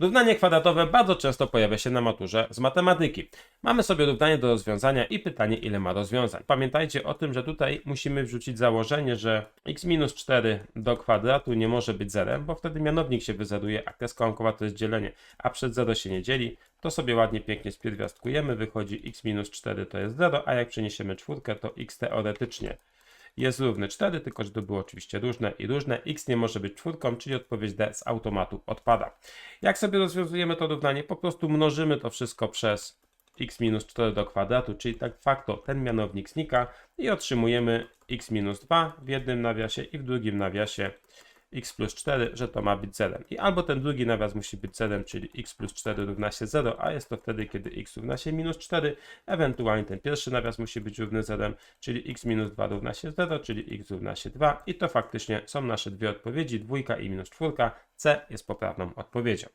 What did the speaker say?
Równanie kwadratowe bardzo często pojawia się na maturze z matematyki. Mamy sobie równanie do rozwiązania i pytanie, ile ma rozwiązań. Pamiętajcie o tym, że tutaj musimy wrzucić założenie, że x minus 4 do kwadratu nie może być zerem, bo wtedy mianownik się wyzeruje, a kreska łamkowa to jest dzielenie, a przez 0 się nie dzieli. To sobie ładnie, pięknie spierwiastkujemy, wychodzi x minus 4 to jest 0, a jak przeniesiemy czwórkę, to x teoretycznie jest równy 4, tylko że to było oczywiście różne i różne. x nie może być czwórką, czyli odpowiedź D z automatu odpada. Jak sobie rozwiązujemy to równanie? Po prostu mnożymy to wszystko przez x minus 4 do kwadratu, czyli tak facto ten mianownik znika i otrzymujemy x minus 2 w jednym nawiasie i w drugim nawiasie x plus 4, że to ma być zerem. I albo ten drugi nawias musi być zerem, czyli x plus 4 równa się 0, a jest to wtedy, kiedy x równa się minus 4, ewentualnie ten pierwszy nawias musi być równy zerem, czyli x minus 2 równa się 0, czyli x równa się 2 i to faktycznie są nasze dwie odpowiedzi, dwójka i minus czwórka. C jest poprawną odpowiedzią.